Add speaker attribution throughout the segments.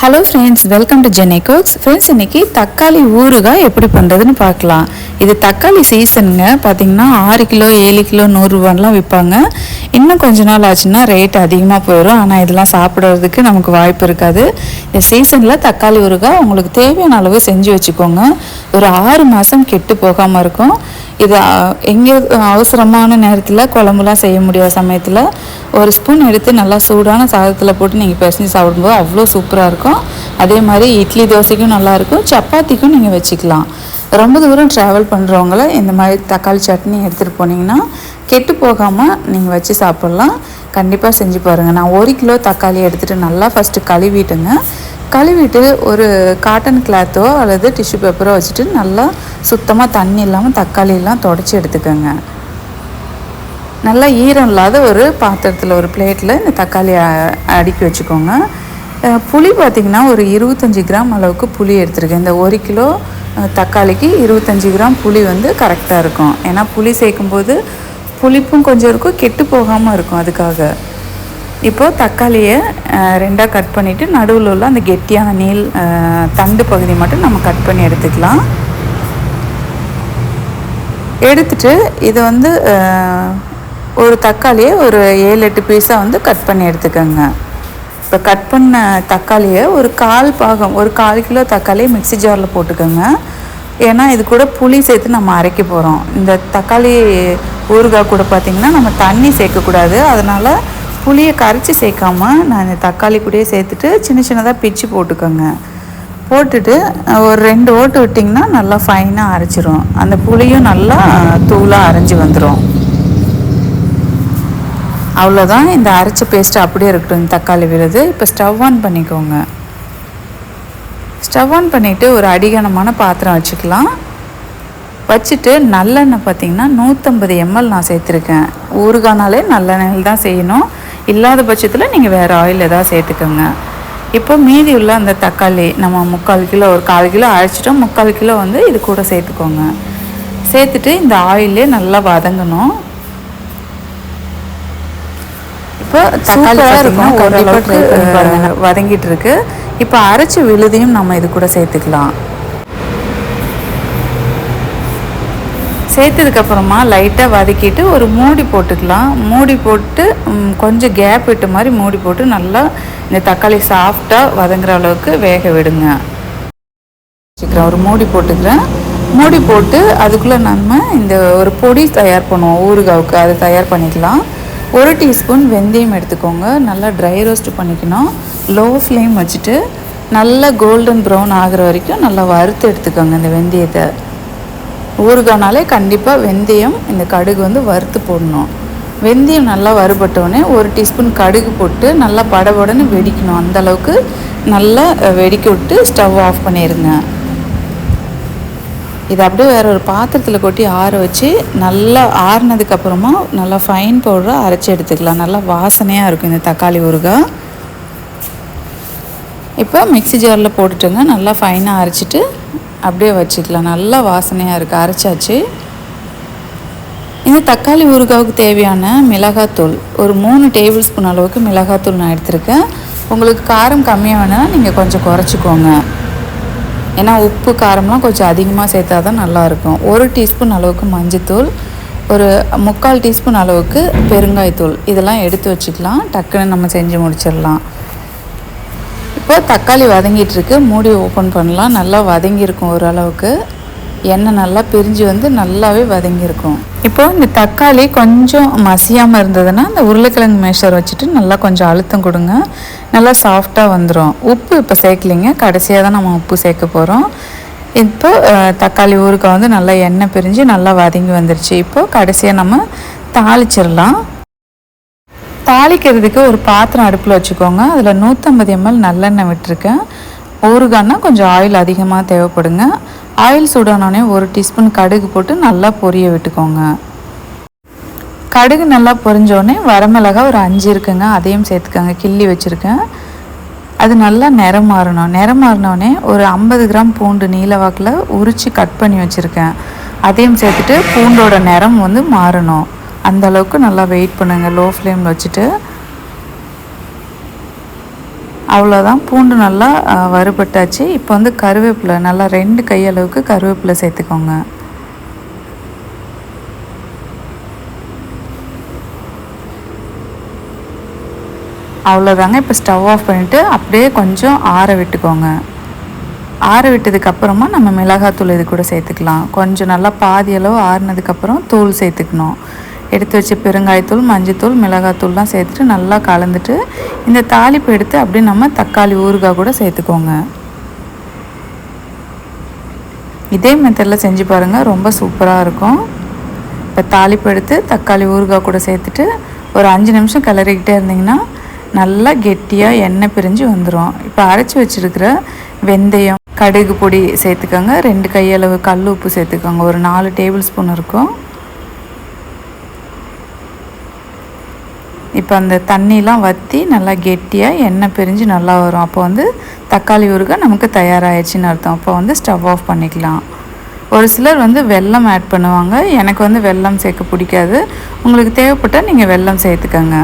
Speaker 1: Hello friends welcome to Jenny cooks friends இன்னைக்கு தக்காளி ஊறுகாய் எப்படி பண்ணுறதுன்னு பார்க்கலாம். இது தக்காளி சீசனுங்க பார்த்தீங்கன்னா ஆறு கிலோ ஏழு கிலோ நூறுரூவான்லாம் விற்பாங்க. இன்னும் கொஞ்ச நாள் ஆச்சுன்னா ரேட் அதிகமாக போயிடும் ஆனால் இதெல்லாம் சாப்பிட்றதுக்கு நமக்கு வாய்ப்பு இருக்காது. இந்த சீசனில் தக்காளி ஊறுகாய் உங்களுக்கு தேவையான அளவு செஞ்சு வச்சுக்கோங்க. ஒரு ஆறு மாதம் கெட்டு போகாமல் இருக்கும். இது எங்கே அவசரமான நேரத்தில் குழம்புலாம் செய்ய முடியாத சமயத்தில் ஒரு ஸ்பூன் எடுத்து நல்லா சூடான சாதத்தில் போட்டு நீங்கள் பிசைஞ்சு சாப்பிடும்போது அவ்வளோ சூப்பராக இருக்கும். அதே மாதிரி இட்லி தோசைக்கும் நல்லாயிருக்கும் சப்பாத்திக்கும் நீங்கள் வச்சுக்கலாம். ரொம்ப தூரம் ட்ராவல் பண்ணுறவங்கள இந்த மாதிரி தக்காளி சட்னி எடுத்துகிட்டு போனீங்கன்னா கெட்டு போகாமல் நீங்கள் வச்சு சாப்பிட்லாம். கண்டிப்பாக செஞ்சு பாருங்கள் நான் ஒரு கிலோ தக்காளி எடுத்துகிட்டு நல்லா ஃபஸ்ட்டு கழுவிட்டுங்க. கழுவிட்டு ஒரு காட்டன் கிளாத்தோ அல்லது டிஷ்யூ பேப்பரோ வச்சுட்டு நல்லா சுத்தமாக தண்ணி இல்லாமல் தக்காளி எல்லாம் தொடச்சி எடுத்துக்கோங்க. நல்லா ஈரம் இல்லாத ஒரு பாத்திரத்தில் ஒரு பிளேட்டில் இந்த தக்காளி அடுக்கி வச்சுக்கோங்க. புளி பார்த்திங்கன்னா ஒரு இருபத்தஞ்சி கிராம் அளவுக்கு புளி எடுத்துருக்கேன். இந்த ஒரு கிலோ தக்காளிக்கு இருபத்தஞ்சி கிராம் புளி வந்து கரெக்டாக இருக்கும். ஏன்னா புளி சேர்க்கும்போது புளிப்பும் கொஞ்சம் இருக்கும் கெட்டு போகாமல் இருக்கும் அதுக்காக. இப்போது தக்காளியை ரெண்டாக கட் பண்ணிவிட்டு நடுவில் உள்ள அந்த கெட்டியான நீள் தண்டு பகுதி மட்டும் நம்ம கட் பண்ணி எடுத்துக்கலாம். எடுத்துட்டு இது வந்து ஒரு தக்காளியை ஒரு ஏழு எட்டு பீஸாக வந்து கட் பண்ணி எடுத்துக்கோங்க. இப்போ கட் பண்ண தக்காளியை ஒரு கால் பாகம் ஒரு கால் கிலோ தக்காளியை மிக்ஸி ஜாரில் போட்டுக்கோங்க. ஏன்னா இது கூட புளி சேர்த்து நம்ம அரைக்க போகிறோம் இந்த தக்காளி ஊறுகாய் கூட பார்த்திங்கன்னா நம்ம தண்ணி சேர்க்கக்கூடாது. அதனால் புளியை கரைச்சி சேர்க்காம நான் இந்த தக்காளி கூடயே சேர்த்துட்டு சின்ன சின்னதாக பிச்சு போட்டுக்கோங்க. போட்டுட்டு ஒரு ரெண்டு ஓட்டு விட்டிங்கன்னா நல்லா ஃபைனாக அரைச்சிரும். அந்த புளியும் நல்லா தூளாக அரைஞ்சி வந்துடும் அவ்வளோதான் இந்த அரைச்ச பேஸ்ட்டு அப்படியே இருக்கட்டும். இந்த தக்காளி விழுது. இப்போ ஸ்டவ் ஆன் பண்ணிக்கோங்க. ஸ்டவ் ஆன் பண்ணிவிட்டு ஒரு அடிகனமான பாத்திரம் வச்சுக்கலாம். வச்சுட்டு நல்லெண்ணெய் பார்த்திங்கன்னா நூற்றம்பது எம்எல் நான் சேர்த்துருக்கேன். ஊறுகானாலே நல்லெண்ணெயில் தான் செய்யணும். இல்லாத பட்சத்தில் நீங்கள் வேறு ஆயில் ஏதாவது சேர்த்துக்கோங்க. இப்போ மீதி உள்ள அந்த தக்காளி நம்ம முக்கால் கிலோ ஒரு கால் கிலோ அழைச்சிட்டோம் முக்கால் கிலோ வந்து இது கூட சேர்த்துக்கோங்க. சேர்த்துட்டு இந்த ஆயிலே நல்லா வதங்கணும். இப்போ தக்காளி பார்த்தீங்கன்னா ஓரளவுக்கு வதங்கிட்டு இருக்கு. இப்போ அரைச்ச விழுதையும் நம்ம இது கூட சேர்த்துக்கலாம். சேர்த்ததுக்கப்புறமா லைட்டாக வதக்கிட்டு ஒரு மூடி போட்டுக்கலாம். மூடி போட்டு கொஞ்சம் கேப் விட்டு மாதிரி மூடி போட்டு நல்லா இந்த தக்காளி சாஃப்டாக வதங்குற அளவுக்கு வேக விடுங்க. வச்சுக்கிறேன். ஒரு மூடி போட்டுக்கிறேன். மூடி போட்டு அதுக்குள்ளே நம்ம இந்த ஒரு பொடி தயார் பண்ணுவோம். ஊறுகாவுக்கு அதை தயார் பண்ணிக்கலாம். ஒரு டீஸ்பூன் வெந்தயம் எடுத்துக்கோங்க. நல்லா ட்ரை ரோஸ்ட் பண்ணிக்கணும். லோ ஃப்ளேம் வச்சுட்டு நல்லா கோல்டன் ப்ரௌன் ஆகிற வரைக்கும் நல்லா வறுத்து எடுத்துக்கோங்க இந்த வெந்தயத்தை. ஊறுகானாலே கண்டிப்பாக வெந்தயம் இந்த கடுகு வந்து வறுத்து போடணும். வெந்தயம் நல்லா வறுபட்டோடனே ஒரு டீஸ்பூன் கடுகு போட்டு நல்லா படபடன்னு வெடிக்கணும். அந்த அளவுக்கு நல்லா வெடிக்க விட்டு ஸ்டவ் ஆஃப் பண்ணிடுங்க இதை அப்படியே வேறு ஒரு பாத்திரத்தில் கொட்டி ஆற வச்சு நல்லா ஆறினதுக்கப்புறமா நல்லா ஃபைன் பவுடராக அரைச்சி எடுத்துக்கலாம். நல்லா வாசனையாக இருக்கும் இந்த தக்காளி ஊறுகாய் இப்போ மிக்ஸி ஜாரில் போட்டுட்டுங்க. நல்லா ஃபைனாக அரைச்சிட்டு அப்படியே வச்சுக்கலாம். நல்லா வாசனையாக இருக்குது அரைச்சாச்சு. இந்த தக்காளி ஊறுகாவுக்கு தேவையான மிளகாத்தூள். ஒரு மூணு டேபிள் ஸ்பூன் அளவுக்கு மிளகாத்தூள் நான் எடுத்திருக்கேன். உங்களுக்கு காரம் கம்மியாக வேணால் நீங்கள் கொஞ்சம் குறைச்சிக்கோங்க. ஏன்னா உப்பு காரம்லாம் கொஞ்சம் அதிகமாக சேர்த்தா தான் நல்லாயிருக்கும். ஒரு டீஸ்பூன் அளவுக்கு மஞ்சத்தூள். ஒரு முக்கால் டீஸ்பூன் அளவுக்கு பெருங்காயத்தூள். இதெல்லாம் எடுத்து வச்சுக்கலாம். டக்குன்னு நம்ம செஞ்சு முடிச்சிடலாம். இப்போ தக்காளி வதங்கிட்டு இருக்கு மூடி ஓப்பன் பண்ணலாம். நல்லா வதங்கியிருக்கும் ஓரளவுக்கு. எண்ணெய் நல்லா பிரிஞ்சு வந்து நல்லாவே வதங்கியிருக்கும். இப்போ இந்த தக்காளி கொஞ்சம் மசியாமல் இருந்ததுன்னா இந்த உருளைக்கிழங்கு மேஷர் வச்சுட்டு நல்லா கொஞ்சம் அழுத்தம் கொடுங்க. நல்லா சாஃப்டாக வந்துடும் உப்பு இப்போ சேர்க்கலிங்க. கடைசியாக தான் நம்ம உப்பு சேர்க்க போகிறோம் இப்போ தக்காளி ஊறுக்க வந்து நல்லா எண்ணெய் பிரிஞ்சு நல்லா வதங்கி வந்துருச்சு. இப்போது கடைசியாக நம்ம தாளிச்சிடலாம். தாளிக்கிறதுக்கு ஒரு பாத்திரம் அடுப்பில் வச்சுக்கோங்க. அதில் நூற்றம்பது எம்எல் நல்லெண்ணெய் விட்டுருக்கேன். ஊறுகான்னா கொஞ்சம் ஆயில் அதிகமாக தேவைப்படுங்க. ஆயில் சூடானோடனே ஒரு டீஸ்பூன் கடுகு போட்டு நல்லா பொரிய விட்டுக்கோங்க. கடுகு நல்லா பொரிஞ்சோடனே வரமிளகா ஒரு அஞ்சு இருக்குங்க. அதையும் சேர்த்துக்கோங்க. கிள்ளி வச்சுருக்கேன். அது நல்லா நிறம் மாறணும். நிறம் மாறினோடனே ஒரு ஐம்பது கிராம் பூண்டு நீல வாக்கில் உரித்து கட் பண்ணி வச்சுருக்கேன். அதையும் சேர்த்துட்டு பூண்டோட நிறம் வந்து மாறணும். அந்த அளவுக்கு நல்லா வெயிட் பண்ணுங்கள் லோ ஃப்ளேமில் வச்சுட்டு. அவ்வளோதான் பூண்டு நல்லா வறுபட்டாச்சு. இப்போ வந்து கருவேப்பிலை நல்லா ரெண்டு கையளவுக்கு கருவேப்பிலை சேர்த்துக்கோங்க. அவ்வளோதாங்க இப்போ ஸ்டவ் ஆஃப் பண்ணிவிட்டு அப்படியே கொஞ்சம் ஆற விட்டுக்கோங்க. ஆற விட்டதுக்கப்புறமா நம்ம மிளகாத்தூள் இது கூட சேர்த்துக்கலாம். கொஞ்சம் நல்லா பாதி அளவு ஆறுனதுக்கப்புறம் தூள் சேர்த்துக்கணும். எடுத்து வச்ச பெருங்காயத்தூள் மஞ்சத்தூள் மிளகாத்தூள்லாம் சேர்த்துட்டு நல்லா கலந்துட்டு இந்த தாளிப்பு எடுத்து அப்படியே நம்ம தக்காளி ஊறுகாய் கூட சேர்த்துக்கோங்க. இதே மெத்தடில் செஞ்சு பாருங்கள் ரொம்ப சூப்பராக இருக்கும். இப்போ தாளிப்பு எடுத்து தக்காளி ஊறுகாய் கூட சேர்த்துட்டு ஒரு அஞ்சு நிமிஷம் கிளறிக்கிட்டே இருந்தீங்கன்னா நல்லா கெட்டியாக எண்ணெய் பிரிஞ்சு வந்துடும் இப்போ அரைச்சி வச்சுருக்கிற வெந்தயம் கடுகு பொடி சேர்த்துக்கோங்க. ரெண்டு கையளவு கல் உப்பு சேர்த்துக்கோங்க. ஒரு நாலு டேபிள் ஸ்பூன் இருக்கும். இப்போ அந்த தண்ணிலாம் வற்றி நல்லா கெட்டியாக எண்ணெய் பிரிஞ்சு நல்லா வரும். அப்போ வந்து தக்காளி ஊறுகாய் நமக்கு தயாராகிடுச்சின்னு அர்த்தம். அப்போ வந்து ஸ்டவ் ஆஃப் பண்ணிக்கலாம். ஒரு சிலர் வந்து வெல்லம் ஆட் பண்ணுவாங்க. எனக்கு வந்து வெல்லம் சேர்க்க பிடிக்காது. உங்களுக்கு தேவைப்பட்டால் நீங்கள் வெல்லம் சேர்த்துக்கோங்க.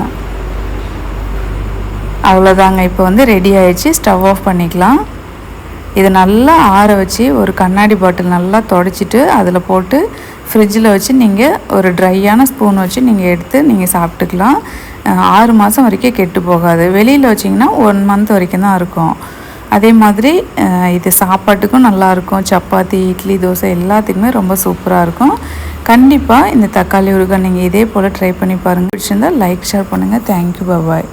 Speaker 1: அவ்வளோதாங்க. இப்போ வந்து ரெடி ஆயிடுச்சு. ஸ்டவ் ஆஃப் பண்ணிக்கலாம். இதை நல்லா ஆற வச்சு ஒரு கண்ணாடி பாட்டில் நல்லா தொடச்சிட்டு அதில் போட்டு ஃப்ரிட்ஜில் வச்சு நீங்கள் ஒரு ட்ரையான ஸ்பூன் வச்சு நீங்கள் எடுத்து நீங்கள் சாப்பிட்டுக்கலாம். ஆறு மாதம் வரைக்கும் கெட்டு போகாது. வெளியில் வச்சிங்கன்னா ஒன் மந்த் வரைக்கும் தான் இருக்கும். அதே மாதிரி இது சாப்பாட்டுக்கும் நல்லாயிருக்கும் சப்பாத்தி இட்லி தோசை எல்லாத்துக்குமே ரொம்ப சூப்பராக இருக்கும். கண்டிப்பாக இந்த தக்காளி ஊறுகாய் நீங்கள் இதே போல் ட்ரை பண்ணி பாருங்கள் பிடிச்சிருந்தால் லைக் ஷேர் பண்ணுங்கள் தேங்க்யூ பாய்